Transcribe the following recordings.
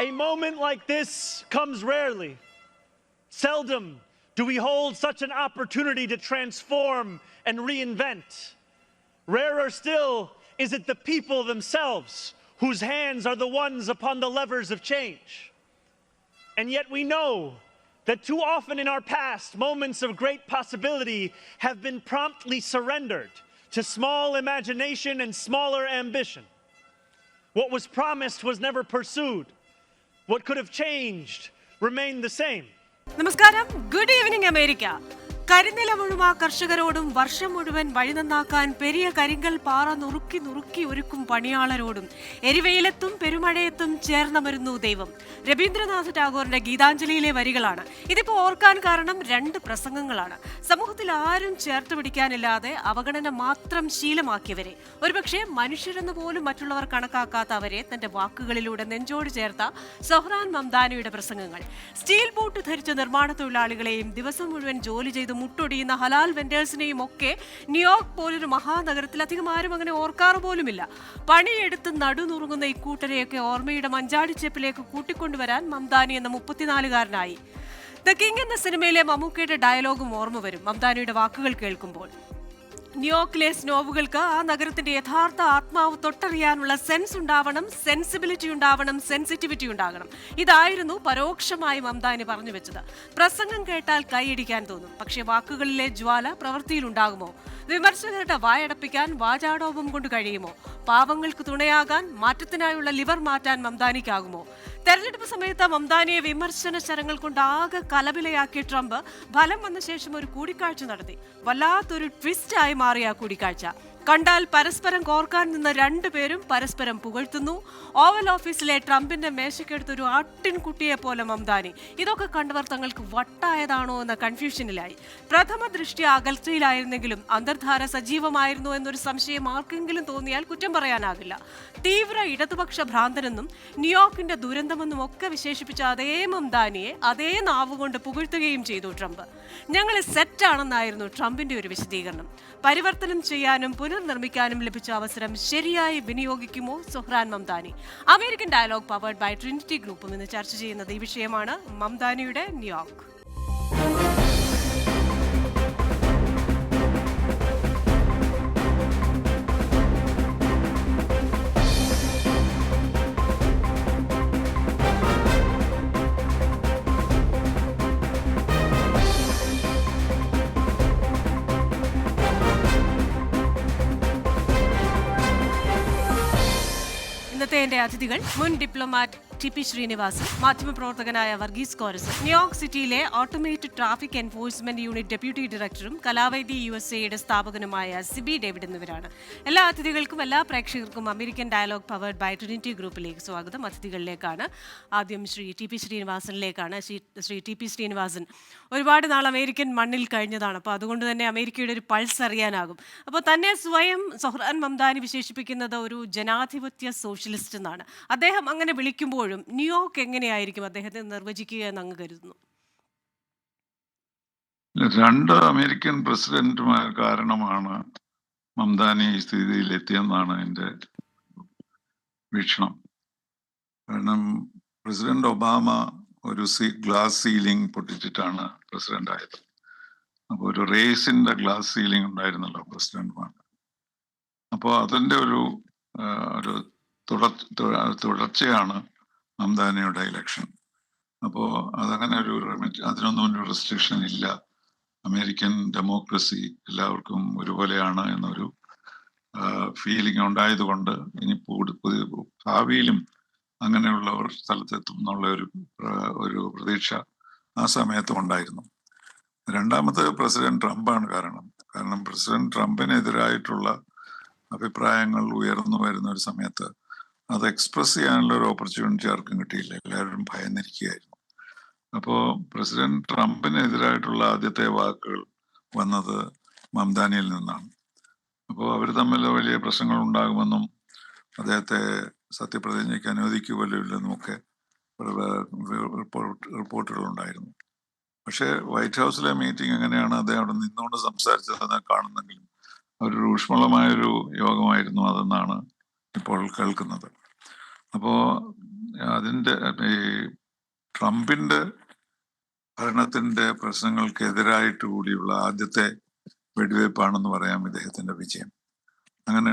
A moment like this comes rarely. Seldom do we hold such an opportunity to transform and reinvent. Rarer still is it the people themselves whose hands are the ones upon the levers of change. And yet we know that too often in our past, moments of great possibility have been promptly surrendered to small imagination and smaller ambition. What was promised was never pursued. What could have changed remained the same. നമസ്കാരം good evening America കരിനില മുഴുവ കർഷകരോടും വർഷം മുഴുവൻ വഴി നന്നാക്കാൻ പെരിയ കരിങ്കൽ പാറ നുറുക്കി നുറുക്കി ഒരുക്കും പണിയാളരോടും. എരിവെയിലത്തും പെരുമഴയത്തും ചേർന്നമരുന്നു ദൈവം. രവീന്ദ്രനാഥ് ടാഗോറിന്റെ ഗീതാഞ്ജലിയിലെ വരികളാണ്. ഇതിപ്പോ ഓർക്കാൻ കാരണം രണ്ട് പ്രസംഗങ്ങളാണ്. സമൂഹത്തിൽ ആരും ചേർത്ത് പിടിക്കാനില്ലാതെ അവഗണന മാത്രം ശീലമാക്കിയവരെ. ഒരുപക്ഷെ മനുഷ്യരെന്ന് പോലും മറ്റുള്ളവർ കണക്കാക്കാത്ത അവരെ തന്റെ വാക്കുകളിലൂടെ നെഞ്ചോട് ചേർത്ത സൊഹ്റാൻ മംദാനിയുടെ പ്രസംഗങ്ങൾ. സ്റ്റീൽ ബോട്ട് ധരിച്ച നിർമ്മാണ തൊഴിലാളികളെയും ദിവസം മുഴുവൻ ജോലി ചെയ്ത് മുട്ടൊടിയുന്ന ഹലാൽ വെൻഡേഴ്സിനെയും ഒക്കെ ന്യൂയോർക്ക് പോലൊരു മഹാനഗരത്തിൽ അധികം ആരും അങ്ങനെ ഓർക്കാറ് പോലുമില്ല. പണിയെടുത്ത് നടുനുറുങ്ങുന്ന ഇക്കൂട്ടരെയൊക്കെ ഓർമ്മയുടെ മഞ്ചാടിച്ചെപ്പിലേക്ക് കൂട്ടിക്കൊണ്ടുവരാൻ മംദാനി എന്ന മുപ്പത്തിനാലുകാരനായി. ദ കിങ് എന്ന സിനിമയിലെ മമ്മൂക്കയുടെ ഡയലോഗും ഓർമ്മ വരും. മംദാനിയുടെ വാക്കുകൾ കേൾക്കുമ്പോൾ. ന്യൂയോർക്കിലെ നോവുകൾക്ക് ആ നഗരത്തിന്റെ യഥാർത്ഥ ആത്മാവ് തൊട്ടറിയാനുള്ള സെൻസ് ഉണ്ടാവണം സെൻസിബിലിറ്റി ഉണ്ടാവണം സെൻസിറ്റിവിറ്റി ഉണ്ടാകണം. ഇതായിരുന്നു പരോക്ഷമായി മംദാനി പറഞ്ഞു വെച്ചത്. പ്രസംഗം കേട്ടാൽ കൈയടിക്കാൻ തോന്നും. പക്ഷേ വാക്കുകളിലെ ജ്വാല പ്രവൃത്തിയിലുണ്ടാകുമോ വിമർശകരുടെ വായടപ്പിക്കാൻ വാചാടോപം കൊണ്ട് കഴിയുമോ? പാവങ്ങൾക്ക് തുണയാകാൻ മാറ്റത്തിനായുള്ള ലിവർ മാറ്റാൻ മംദാനിക്കാകുമോ തെരഞ്ഞെടുപ്പ് സമയത്ത് മംദാനിയെ വിമർശന ശരങ്ങൾ കൊണ്ട് ആകെ കലപിലയാക്കിയ ട്രംപ് ഫലം വന്ന ശേഷം ഒരു കൂടിക്കാഴ്ച നടത്തി. വല്ലാത്തൊരു ട്വിസ്റ്റായി മാറിയ ആ കൂടിക്കാഴ്ച. കണ്ടാൽ പരസ്പരം കോർക്കാൻ നിന്ന രണ്ടുപേരും പരസ്പരം പുകഴ്ത്തുന്നു. ഓവൽ ഓഫീസിലെ ട്രംപിന്റെ മേശയ്ക്കെടുത്തൊരു ആട്ടിൻകുട്ടിയെ പോലെ മംദാനി. ഇതൊക്കെ കണ്ടവർ തങ്ങൾക്ക് വട്ടായതാണോ എന്ന കൺഫ്യൂഷനിലായി പ്രഥമ ദൃഷ്ടി അകൽച്ചയിലായിരുന്നെങ്കിലും അന്തർധാര സജീവമായിരുന്നു എന്നൊരു സംശയം ആർക്കെങ്കിലും തോന്നിയാൽ കുറ്റം പറയാനാകില്ല. തീവ്ര ഇടതുപക്ഷ ഭ്രാന്തനെന്നും ന്യൂയോർക്കിന്റെ ദുരന്തമെന്നും ഒക്കെ വിശേഷിപ്പിച്ച അതേ മംദാനിയെ അതേ നാവുകൊണ്ട് പുകഴ്ത്തുകയും ചെയ്തു ട്രംപ്. ഞങ്ങൾ സെറ്റാണെന്നായിരുന്നു ട്രംപിന്റെ ഒരു വിശദീകരണം. പരിവർത്തനം ചെയ്യാനും പുനർനിർമ്മിക്കാനും ലഭിച്ച അവസരം ശരിയായി വിനിയോഗിക്കുമോ? Zohran Mamdani. American dialogue powered by Trinity ഗ്രൂപ്പും ഇന്ന് ചർച്ച ചെയ്യുന്നത് ഈ വിഷയമാണ്. മംദാനിയുടെ ന്യൂയോർക്ക്. ഇന്നത്തെ അതിഥികൾ മുൻ ഡിപ്ലോമാറ്റ് ടി പി ശ്രീനിവാസൻ മാധ്യമപ്രവർത്തകനായ വർഗീസ് കോരസ് ന്യൂയോർക്ക് സിറ്റിയിലെ automated traffic enforcement unit deputy ഡയറക്ടറും കലാവൈദി യു എസ് എയുടെ സ്ഥാപകനുമായ സിബി ഡേവിഡ് എന്നിവരാണ്. എല്ലാ അതിഥികൾക്കും എല്ലാ പ്രേക്ഷകർക്കും American dialogue powered by Trinity ഗ്രൂപ്പിലേക്ക് സ്വാഗതം. അതിഥികളിലേക്കാണ് ആദ്യം ശ്രീ ടി പി ശ്രീനിവാസനിലേക്കാണ്. ശ്രീ ടി പി ശ്രീനിവാസൻ ഒരുപാട് നാൾ അമേരിക്കൻ മണ്ണിൽ കഴിഞ്ഞതാണ്. അപ്പോൾ അതുകൊണ്ട് തന്നെ അമേരിക്കയുടെ ഒരു പൾസ് അറിയാനാകും. അപ്പോൾ തന്നെ സ്വയം സൊഹ്റാൻ മംദാനി വിശേഷിപ്പിക്കുന്നത് ഒരു ജനാധിപത്യ സോഷ്യലിസ്റ്റ് എന്നാണ്. അദ്ദേഹം അങ്ങനെ വിളിക്കുമ്പോഴും ന്യൂയോർക്ക് എങ്ങനെയായിരിക്കും അദ്ദേഹത്തെ നിർവചിക്കുക എന്ന് അങ്ങ് കരുതുന്നു? രണ്ട് അമേരിക്കൻ പ്രസിഡന്റുമാർ കാരണമാണ് മംദാനി ഈ സ്ഥിതിയിലെത്തിയെന്നാണ് എന്റെ വീക്ഷണം. കാരണം പ്രസിഡന്റ് ഒബാമ ഒരു സീ ഗ്ലാസ് സീലിംഗ് പൊട്ടിച്ചിട്ടാണ് പ്രസിഡന്റ് ആയത് അപ്പോൾ ഒരു റേസിന്റെ ഗ്ലാസ് സീലിംഗ് ഉണ്ടായിരുന്നല്ലോ പ്രസിഡന്റുമാർ. അപ്പോൾ അതിന്റെ ഒരു ഒരു തുടർ തുടർച്ചയാണ് മംദാനിയുടെ ഇലക്ഷൻ അപ്പോൾ അതങ്ങനെ ഒരു അതിനൊന്നും ഒരു റെസ്ട്രിക്ഷൻ ഇല്ല. അമേരിക്കൻ ഡെമോക്രസി എല്ലാവർക്കും ഒരുപോലെയാണ് എന്നൊരു ഫീലിംഗ് ഉണ്ടായതുകൊണ്ട് ഇനി പുതിയ ഭാവിയിലും അങ്ങനെയുള്ളവർ സ്ഥലത്തെത്തും എന്നുള്ള ഒരു ഒരു പ്രതീക്ഷ ആ സമയത്ത് ഉണ്ടായിരുന്നു. രണ്ടാമത്തെ പ്രസിഡന്റ് ട്രംപാണ് കാരണം. കാരണം പ്രസിഡന്റ് ട്രംപിനെതിരായിട്ടുള്ള അഭിപ്രായങ്ങൾ ഉയർന്നു വരുന്ന ഒരു സമയത്ത് അത് എക്സ്പ്രസ് ചെയ്യാനുള്ള ഒരു ഓപ്പർച്യൂണിറ്റി ആർക്കും കിട്ടിയില്ല. എല്ലാവരും ഭയന്നിരിക്കുകയായിരുന്നു. അപ്പോൾ പ്രസിഡന്റ് ട്രംപിനെതിരായിട്ടുള്ള ആദ്യത്തെ വാക്കുകൾ വന്നത് മംദാനിയിൽ നിന്നാണ്. അപ്പോൾ അവർ തമ്മിൽ വലിയ പ്രശ്നങ്ങൾ ഉണ്ടാകുമെന്നും അദ്ദേഹത്തെ സത്യപ്രതിജ്ഞയ്ക്ക് അനുവദിക്കുകയല്ലോ ഇല്ലെന്നും ഒക്കെ റിപ്പോർട്ടുകൾ ഉണ്ടായിരുന്നു. പക്ഷേ വൈറ്റ് ഹൗസിലെ മീറ്റിംഗ് എങ്ങനെയാണ് അദ്ദേഹം അവിടെ നിന്നുകൊണ്ട് സംസാരിച്ചതെന്ന് കാണുന്നെങ്കിലും ഒരു ഊഷ്മളമായൊരു യോഗമായിരുന്നു അതെന്നാണ് ഇപ്പോൾ കേൾക്കുന്നത്. അപ്പോ അതിന്റെ ഈ ട്രംപിന്റെ ഭരണത്തിന്റെ പ്രശ്നങ്ങൾക്കെതിരായിട്ട് കൂടിയുള്ള ആദ്യത്തെ വെടിവയ്പ്പാണെന്ന് പറയാം ഇദ്ദേഹത്തിന്റെ വിജയം. അങ്ങനെ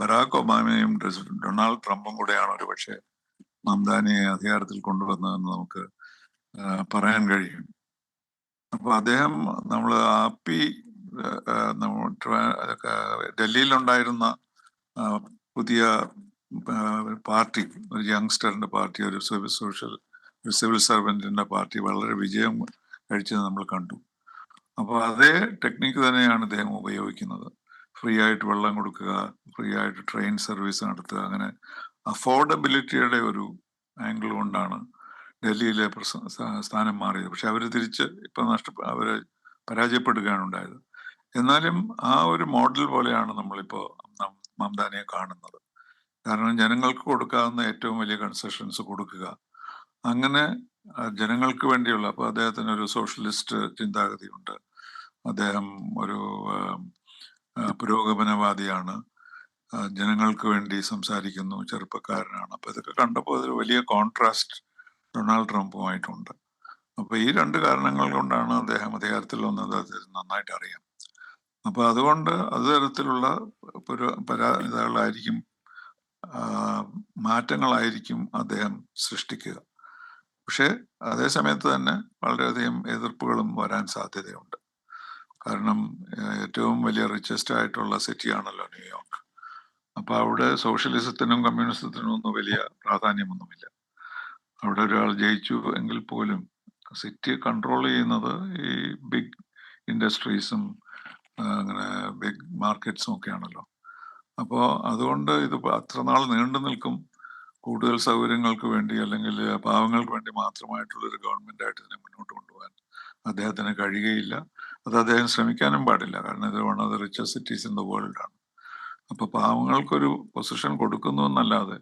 ബരാക് ഒബാമയും ഡൊണാൾഡ് ട്രംപും കൂടെയാണ് ഒരു പക്ഷേ മംദാനിയെ അധികാരത്തിൽ കൊണ്ടുവന്നതെന്ന് നമുക്ക് പറയാൻ കഴിയും. അപ്പൊ അദ്ദേഹം നമ്മൾ ആപ്പി ഡൽഹിയിലുണ്ടായിരുന്ന പുതിയ പാർട്ടി ഒരു യങ്സ്റ്ററിന്റെ പാർട്ടി ഒരു സിവിൽ സോഷ്യൽ ഒരു സിവിൽ സർവന്റിന്റെ പാർട്ടി വളരെ വിജയം കഴിച്ചത് നമ്മൾ കണ്ടു. അപ്പോൾ അതേ ടെക്നിക്ക് തന്നെയാണ് ഇദ്ദേഹം ഉപയോഗിക്കുന്നത്. ഫ്രീ ആയിട്ട് വെള്ളം കൊടുക്കുക ഫ്രീ ആയിട്ട് ട്രെയിൻ സർവീസ് നടത്തുക അങ്ങനെ അഫോർഡബിലിറ്റിയുടെ ഒരു ആംഗിൾ കൊണ്ടാണ് ഡൽഹിയിലെ സ്ഥാനം മാറിയത്. പക്ഷെ അവർ തിരിച്ച് ഇപ്പം നഷ്ട അവർ പരാജയപ്പെടുകയാണ് ഉണ്ടായത്. എന്നാലും ആ ഒരു മോഡൽ പോലെയാണ് നമ്മളിപ്പോൾ മംദാനിയെ കാണുന്നത്. കാരണം ജനങ്ങൾക്ക് കൊടുക്കാവുന്ന ഏറ്റവും വലിയ കൺസെഷൻസ് കൊടുക്കുക. അങ്ങനെ ജനങ്ങൾക്ക് വേണ്ടിയുള്ള അപ്പൊ അദ്ദേഹത്തിന് ഒരു സോഷ്യലിസ്റ്റ് ചിന്താഗതിയുണ്ട്. അദ്ദേഹം ഒരു പുരോഗമനവാദിയാണ്. ജനങ്ങൾക്ക് വേണ്ടി സംസാരിക്കുന്നു ചെറുപ്പക്കാരനാണ്. അപ്പൊ ഇതൊക്കെ കണ്ടപ്പോൾ അതൊരു വലിയ കോൺട്രാസ്റ്റ് ഡൊണാൾഡ് ട്രംപുമായിട്ടുണ്ട്. അപ്പൊ ഈ രണ്ട് കാരണങ്ങൾ കൊണ്ടാണ് അദ്ദേഹം അധികാരത്തിൽ വന്നത്. അദ്ദേഹം നന്നായിട്ട് അറിയാം. അപ്പൊ അതുകൊണ്ട് അത് തരത്തിലുള്ള പുരോ ഇതാളായിരിക്കും മാറ്റങ്ങളായിരിക്കും അദ്ദേഹം സൃഷ്ടിക്കുക. പക്ഷേ അതേ സമയത്ത് തന്നെ വളരെയധികം എതിർപ്പുകളും വരാൻ സാധ്യതയുണ്ട്. കാരണം ഏറ്റവും വലിയ റിച്ചസ്റ്റ് ആയിട്ടുള്ള സിറ്റിയാണല്ലോ ന്യൂയോർക്ക്. അപ്പൊ അവിടെ സോഷ്യലിസത്തിനും കമ്മ്യൂണിസത്തിനും ഒന്നും വലിയ പ്രാധാന്യമൊന്നുമില്ല. അവിടെ ഒരാൾ ജയിച്ചു എങ്കിൽ പോലും സിറ്റി കൺട്രോൾ ചെയ്യുന്നത് ഈ ബിഗ് ഇൻഡസ്ട്രീസും അങ്ങനെ ബിഗ് മാർക്കറ്റ്സും ഒക്കെയാണല്ലോ. അപ്പോൾ അതുകൊണ്ട് ഇത് അത്ര നാൾ നീണ്ടു നിൽക്കും. കൂടുതൽ സൗകര്യങ്ങൾക്ക് വേണ്ടി അല്ലെങ്കിൽ പാവങ്ങൾക്ക് വേണ്ടി മാത്രമായിട്ടുള്ള ഒരു ഗവൺമെന്റ് ആയിട്ട് ഇതിനെ മുന്നോട്ട് കൊണ്ടുപോകാൻ അദ്ദേഹത്തിന് കഴിയുകയില്ല. അത് അദ്ദേഹം ശ്രമിക്കാനും പാടില്ല. കാരണം ഇത് one of the richest cities in the world ആണ്. അപ്പൊ പാവങ്ങൾക്കൊരു പൊസിഷൻ കൊടുക്കുന്നു എന്നല്ലാതെ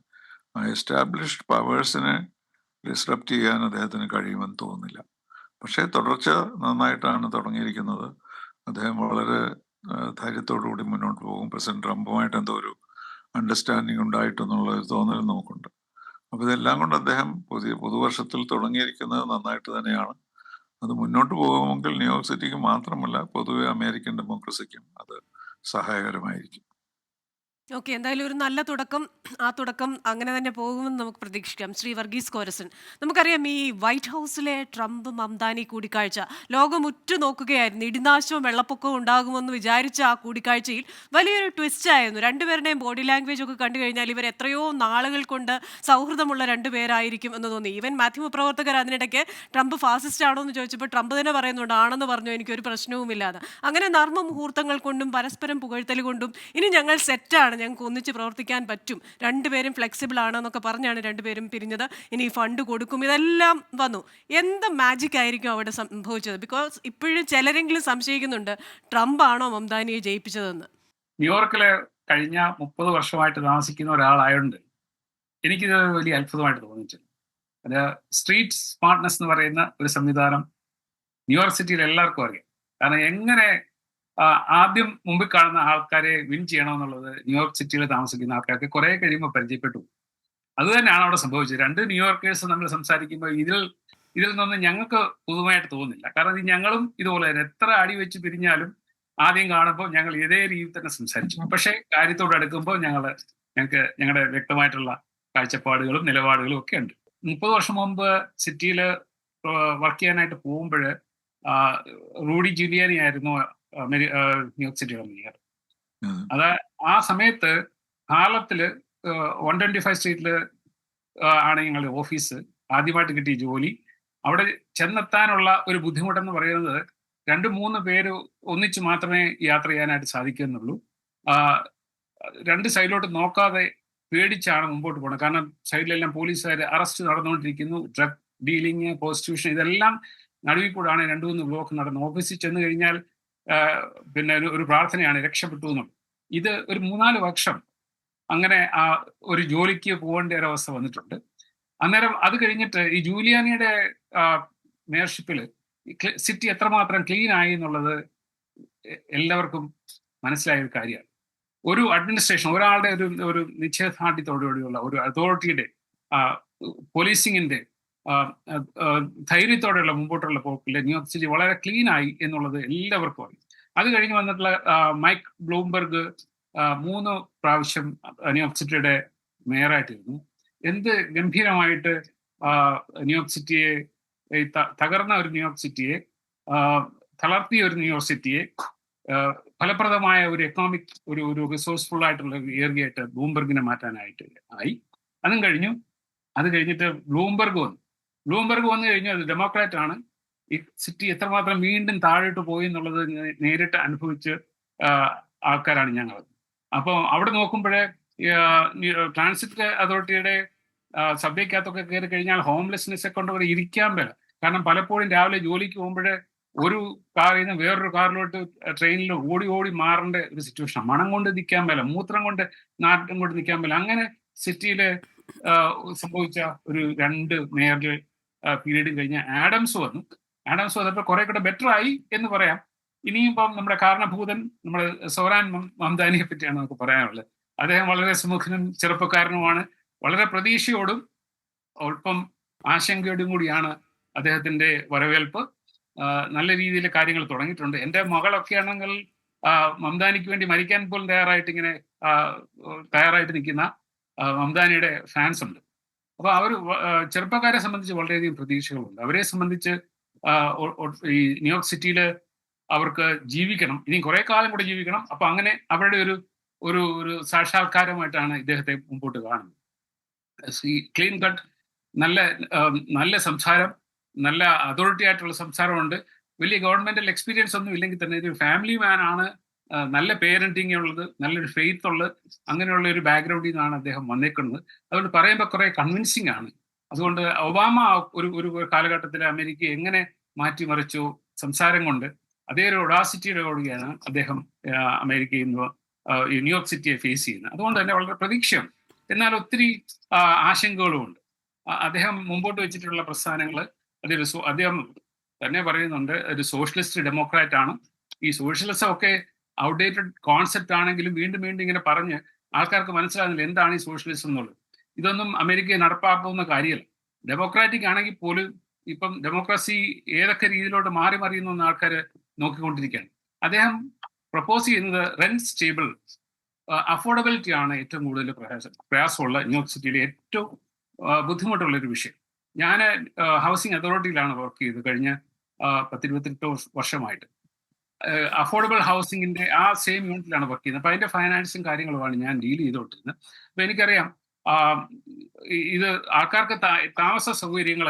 എസ്റ്റാബ്ലിഷ്ഡ് പവേഴ്സിനെ ഡിസ്റപ്റ്റ് ചെയ്യാൻ അദ്ദേഹത്തിന് കഴിയുമെന്ന് തോന്നുന്നില്ല. പക്ഷേ തുടർച്ച നന്നായിട്ടാണ് തുടങ്ങിയിരിക്കുന്നത്. അദ്ദേഹം വളരെ ആ, ധൈര്യത്തോടു കൂടി മുന്നോട്ട് പോകും. പ്രസിഡന്റ് ട്രംപുമായിട്ട് എന്തോ ഒരു അണ്ടർസ്റ്റാൻഡിങ് ഉണ്ടായിട്ടെന്നുള്ള ഒരു തോന്നൽ നമുക്കുണ്ട്. അപ്പൊ ഇതെല്ലാം കൊണ്ട് അദ്ദേഹം പുതിയ പുതുവർഷത്തിൽ തുടങ്ങിയിരിക്കുന്നത് നന്നായിട്ട് തന്നെയാണ്. അത് മുന്നോട്ട് പോകുമെങ്കിൽ ന്യൂയോർക്ക് സിറ്റിക്ക് മാത്രമല്ല പൊതുവെ അമേരിക്കൻ ഡെമോക്രസിക്കും അത് സഹായകരമായിരിക്കും. ഓക്കെ എന്തായാലും ഒരു നല്ല തുടക്കം ആ തുടക്കം അങ്ങനെ തന്നെ പോകുമെന്ന് നമുക്ക് പ്രതീക്ഷിക്കാം. ശ്രീ വർഗീസ് കോരസൻ. നമുക്കറിയാം ഈ വൈറ്റ് ഹൗസിലെ ട്രംപ് മംദാനി കൂടിക്കാഴ്ച ലോകം ഉറ്റുനോക്കുകയായിരുന്നു. ഇടിനാശവും വെള്ളപ്പൊക്കവും ഉണ്ടാകുമെന്ന് വിചാരിച്ച ആ കൂടിക്കാഴ്ചയിൽ വലിയൊരു ട്വിസ്റ്റ് ആയിരുന്നു. രണ്ടുപേരുടെയും ബോഡി ലാംഗ്വേജ് ഒക്കെ കണ്ടു കഴിഞ്ഞാൽ ഇവർ എത്രയോ നാളുകൾ കൊണ്ട് സൗഹൃദമുള്ള രണ്ടുപേരായിരിക്കും എന്ന് തോന്നി. ഈവൻ മാധ്യമപ്രവർത്തകർ അതിനിടയ്ക്ക് ട്രംപ് ഫാസിസ്റ്റ് ആണോ എന്ന് ചോദിച്ചപ്പോൾ ട്രംപ് തന്നെ പറയുന്നുണ്ട് ആണെന്ന് പറഞ്ഞു എനിക്കൊരു പ്രശ്നവുമില്ലാതെ അങ്ങനെ നർമ്മ മുഹൂർത്തങ്ങൾ കൊണ്ടും പരസ്പരം പുകഴ്ത്തൽ കൊണ്ടും ഇനി ഞങ്ങൾ സെറ്റാണ് ഞങ്ങൾക്ക് ഒന്നിച്ച് പ്രവർത്തിക്കാൻ പറ്റും. രണ്ടുപേരും ഫ്ലെക്സിബിൾ ആണെന്നൊക്കെ പറഞ്ഞാണ് രണ്ടുപേരും പിരിഞ്ഞത്. ഇനി ഫണ്ട് കൊടുക്കും. ഇതെല്ലാം വന്നു. എന്ത് മാജിക് ആയിരിക്കും അവിടെ സംഭവിച്ചത്? ബിക്കോസ് ഇപ്പോഴും ചിലരെങ്കിലും സംശയിക്കുന്നുണ്ട്. ട്രംപ് ആണോ മംദാനിയെ ജയിപ്പിച്ചതെന്ന്? ന്യൂയോർക്കിലെ കഴിഞ്ഞ മുപ്പത് വർഷമായിട്ട് താമസിക്കുന്ന ഒരാളായതുകൊണ്ട് എനിക്കിത് വലിയ അത്ഭുതമായിട്ട് തോന്നിച്ചത് അത് സ്ട്രീറ്റ് സ്മാർട്ട്നെസ് എന്ന് പറയുന്ന ഒരു സംവിധാനം ന്യൂയോർക്ക് സിറ്റിയിൽ എല്ലാവർക്കും അറിയാം. കാരണം എങ്ങനെ ആദ്യം മുമ്പിൽ കാണുന്ന ആൾക്കാരെ വിൻ ചെയ്യണമെന്നുള്ളത് ന്യൂയോർക്ക് സിറ്റിയിൽ താമസിക്കുന്ന ആൾക്കാർക്ക് കുറെ കഴിയുമ്പോൾ പരിചയപ്പെട്ടു. അത് തന്നെയാണ് അവിടെ സംഭവിച്ചത്. രണ്ട് ന്യൂയോർക്കേഴ്സ് നമ്മൾ സംസാരിക്കുമ്പോൾ ഇതിൽ ഇതിൽ നിന്നൊന്നും ഞങ്ങൾക്ക് പുതുമയായിട്ട് തോന്നുന്നില്ല. കാരണം ഇത് ഞങ്ങളും ഇതുപോലെ തന്നെ എത്ര അടി വെച്ച് പിരിഞ്ഞാലും ആദ്യം കാണുമ്പോൾ ഞങ്ങൾ ഇതേ രീതിയിൽ തന്നെ സംസാരിച്ചു. പക്ഷേ കാര്യത്തോട് അടുക്കുമ്പോൾ ഞങ്ങൾ ഞങ്ങൾക്ക് ഞങ്ങളുടെ വ്യക്തമായിട്ടുള്ള കാഴ്ചപ്പാടുകളും നിലപാടുകളും ഒക്കെ ഉണ്ട്. മുപ്പത് വർഷം മുമ്പ് സിറ്റിയിൽ വർക്ക് ചെയ്യാനായിട്ട് പോകുമ്പോൾ റൂഡി ജുലിയാനി ആയിരുന്നു ന്യൂയോർക്ക് സിറ്റി ഉം. അത് ആ സമയത്ത് ഹാലത്തിൽ വൺ ട്വന്റി ഫൈവ് സ്ട്രീറ്റിൽ ആണ് ഞങ്ങളുടെ ഓഫീസ്. ആദ്യമായിട്ട് കിട്ടിയ ജോലി. അവിടെ ചെന്നെത്താനുള്ള ഒരു ബുദ്ധിമുട്ടെന്ന് പറയുന്നത് രണ്ട് മൂന്ന് പേര് ഒന്നിച്ച് മാത്രമേ യാത്ര ചെയ്യാനായിട്ട് സാധിക്കുന്നുള്ളൂ. രണ്ട് സൈഡിലോട്ട് നോക്കാതെ പേടിച്ചാണ് മുമ്പോട്ട് പോകുന്നത് കാരണം സൈഡിലെല്ലാം പോലീസുകാർ അറസ്റ്റ് നടന്നുകൊണ്ടിരിക്കുന്നു. ഡ്രഗ് ഡീലിങ് പ്രോസ്റ്റിറ്റ്യൂഷൻ ഇതെല്ലാം നടുവിൽ കൂടാണ് രണ്ടു മൂന്ന് ബ്ലോക്ക് നടന്നു. ഓഫീസിൽ ചെന്ന് കഴിഞ്ഞാൽ പിന്നെ ഒരു പ്രാർത്ഥനയാണ് രക്ഷപ്പെട്ടു എന്നുള്ളത് ഇത് ഒരു മൂന്നാൽ വർഷം അങ്ങനെ ആ ഒരു ജോലിക്ക് പോകേണ്ട ഒരവസ്ഥ വന്നിട്ടുണ്ട്. അന്നേരം അത് കഴിഞ്ഞിട്ട് ഈ ജൂലിയാനിയുടെ മേയർഷിപ്പിൽ സിറ്റി എത്രമാത്രം ക്ലീൻ ആയി എന്നുള്ളത് എല്ലാവർക്കും മനസ്സിലായ ഒരു കാര്യമാണ്. ഒരു അഡ്മിനിസ്ട്രേഷൻ ഒരാളുടെ ഒരു ഒരു നിശ്ചയദാർഢ്യത്തോടുകൂടിയുള്ള ഒരു അതോറിറ്റിയുടെ പോലീസിങ്ങിന്റെ ധൈര്യത്തോടെയുള്ള മുമ്പോട്ടുള്ള പോക്കിൽ ന്യൂയോർക്ക് സിറ്റി വളരെ ക്ലീൻ ആയി എന്നുള്ളത് എല്ലാവർക്കും അറിയാം. അത് കഴിഞ്ഞ് വന്നിട്ടുള്ള മൈക്ക് ബ്ലൂംബർഗ് മൂന്ന് പ്രാവശ്യം ന്യൂയോർക്ക് സിറ്റിയുടെ മേയറായിട്ടിരുന്നു. എന്ത് ഗംഭീരമായിട്ട് ന്യൂയോർക്ക് സിറ്റിയെ തകർന്ന ഒരു ന്യൂയോർക്ക് സിറ്റിയെ തളർത്തിയ ഒരു ന്യൂയോർക്ക് സിറ്റിയെ ഫലപ്രദമായ ഒരു എക്കണോമിക് ഒരു ഒരു റിസോഴ്സ്ഫുൾ ആയിട്ടുള്ള ഒരു ഏരിയ ആയിട്ട് ബ്ലൂംബർഗിനെ മാറ്റാനായിട്ട് ആയി. അതും കഴിഞ്ഞു. അത് കഴിഞ്ഞിട്ട് ബ്ലൂംബർഗ് വന്നു. ബ്ലൂംബർഗ് വന്നു കഴിഞ്ഞാൽ ഡെമോക്രാറ്റ് ആണ്. ഈ സിറ്റി എത്രമാത്രം വീണ്ടും താഴോട്ട് പോയി എന്നുള്ളത് നേരിട്ട് അനുഭവിച്ച് ആൾക്കാരാണ് ഞങ്ങൾ. അപ്പോൾ അവിടെ നോക്കുമ്പോഴേ ട്രാൻസിറ്റ് അതോറിറ്റിയുടെ സഭയ്ക്കകത്തൊക്കെ കയറി കഴിഞ്ഞാൽ ഹോംലെസ്നെസ് കൊണ്ട് ഇവിടെ ഇരിക്കാൻ വരെ കാരണം പലപ്പോഴും രാവിലെ ജോലിക്ക് പോകുമ്പോഴേ ഒരു കാറിൽ നിന്ന് വേറൊരു കാറിലോട്ട് ട്രെയിനിൽ ഓടി ഓടി മാറേണ്ട ഒരു സിറ്റുവേഷൻ മണം കൊണ്ട് നിൽക്കാൻ മേല മൂത്രം കൊണ്ട് നാട്ടം കൊണ്ട് നിൽക്കാൻ മേല. അങ്ങനെ സിറ്റിയിലെ സംഭവിച്ച ഒരു രണ്ട് മേയർ പീരീഡ് കഴിഞ്ഞ് ആഡംസ് വന്നു. ആഡംസ് വന്നപ്പോൾ കുറെ കൂടെ ബെറ്റർ ആയി എന്ന് പറയാം. ഇനിയും ഇപ്പം നമ്മുടെ കാരണഭൂതൻ നമ്മുടെ സോറാൻ മംദാനിയെ പറ്റിയാണ് നമുക്ക് പറയാനുള്ളത്. അദ്ദേഹം വളരെ സുമുഖനും ചെറുപ്പക്കാരനുമാണ്. വളരെ പ്രതീക്ഷയോടും അല്പം ആശങ്കയോടും കൂടിയാണ് അദ്ദേഹത്തിന്റെ വരവേൽപ്പ്. നല്ല രീതിയിൽ കാര്യങ്ങൾ തുടങ്ങിയിട്ടുണ്ട്. എന്റെ മകളൊക്കെ ആണെങ്കിൽ മംദാനിക്ക് വേണ്ടി മരിക്കാൻ പോലും തയ്യാറായിട്ട് ഇങ്ങനെ തയ്യാറായിട്ട് നിൽക്കുന്ന മംദാനിയുടെ ഫാൻസ് ഉണ്ട്. അപ്പൊ അവർ ചെറുപ്പക്കാരെ സംബന്ധിച്ച് വളരെയധികം പ്രതീക്ഷകളുണ്ട്. അവരെ സംബന്ധിച്ച് ഈ ന്യൂയോർക്ക് സിറ്റിയിൽ അവർക്ക് ജീവിക്കണം. ഇനി കുറെ കാലം കൂടെ ജീവിക്കണം. അപ്പൊ അങ്ങനെ അവരുടെ ഒരു ഒരു ഒരു സാക്ഷാത്കാരമായിട്ടാണ് ഇദ്ദേഹത്തെ മുമ്പോട്ട് കാണുന്നത്. ഈ ക്ലീൻ കട്ട് നല്ല നല്ല സംസാരം നല്ല അതോറിറ്റി ആയിട്ടുള്ള സംസാരമുണ്ട്. വലിയ ഗവൺമെന്റൽ എക്സ്പീരിയൻസ് ഒന്നും ഇല്ലെങ്കിൽ തന്നെ ഒരു ഫാമിലി മാൻ ആണ് നല്ല പേരന്റിങ് ഉള്ളത് നല്ലൊരു ഫെയ്ത്ത് ഉള്ളത് അങ്ങനെയുള്ള ഒരു ബാക്ക്ഗ്രൗണ്ടിൽ നിന്നാണ് അദ്ദേഹം വന്നേക്കുന്നത്. അതുകൊണ്ട് പറയുമ്പോൾ കുറെ കൺവിൻസിങ് ആണ്. അതുകൊണ്ട് ഒബാമ ഒരു ഒരു കാലഘട്ടത്തിൽ അമേരിക്ക എങ്ങനെ മാറ്റിമറിച്ചു സംസാരം കൊണ്ട് അതേ ഒരു ഒഡാസിറ്റിയുടെ കൂടിയാണ് അദ്ദേഹം അമേരിക്കയിൽ നിന്ന് ന്യൂയോർക്ക് സിറ്റിയെ ഫേസ് ചെയ്യുന്നത്. അതുകൊണ്ട് തന്നെ വളരെ പ്രതീക്ഷയുണ്ട്. എന്നാൽ ഒത്തിരി ആശങ്കകളും ആശങ്കകളുമുണ്ട് അദ്ദേഹം മുമ്പോട്ട് വെച്ചിട്ടുള്ള പ്രസ്ഥാനങ്ങൾ അതൊരു അദ്ദേഹം തന്നെ പറയുന്നുണ്ട് ഒരു സോഷ്യലിസ്റ്റ് ഡെമോക്രാറ്റ് ആണ്. ഈ സോഷ്യലിസം ഒക്കെ ഔട്ട്ഡേറ്റഡ് കോൺസെപ്റ്റ് ആണെങ്കിലും വീണ്ടും വീണ്ടും ഇങ്ങനെ പറഞ്ഞ് ആൾക്കാർക്ക് മനസ്സിലാകുന്നില്ല എന്താണ് ഈ സോഷ്യലിസം എന്നുള്ളത്. ഇതൊന്നും അമേരിക്കയെ നടപ്പാക്കുന്ന കാര്യമല്ല. ഡെമോക്രാറ്റിക് ആണെങ്കിൽ പോലും ഇപ്പം ഡെമോക്രസി ഏതൊക്കെ രീതിയിലോട്ട് മാറി മറിയുന്നു ആൾക്കാർ നോക്കിക്കൊണ്ടിരിക്കുകയാണ്. അദ്ദേഹം പ്രപ്പോസ് ചെയ്യുന്നത് റെന്റ് സ്റ്റേബിൾ അഫോർഡബിലിറ്റി ആണ് ഏറ്റവും കൂടുതൽ പ്രയാസം പ്രയാസമുള്ള ന്യൂയോർക്ക് ഏറ്റവും ബുദ്ധിമുട്ടുള്ള ഒരു വിഷയം. ഞാൻ ഹൗസിംഗ് അതോറിറ്റിയിലാണ് വർക്ക് ചെയ്തത് കഴിഞ്ഞ പത്തിരുപത്തെട്ട് വർഷ- വർഷമായിട്ട്. അഫോർഡബിൾ ഹൗസിങ്ങിന്റെ ആ സെയിം യൂണിറ്റിലാണ് വർക്ക് ചെയ്യുന്നത്. അപ്പൊ അതിന്റെ ഫൈനാൻസും കാര്യങ്ങളുമാണ് ഞാൻ ഡീൽ ചെയ്തുകൊണ്ടിരുന്നത്. അപ്പൊ എനിക്കറിയാം ഇത് ആൾക്കാർക്ക് താമസ സൗകര്യങ്ങൾ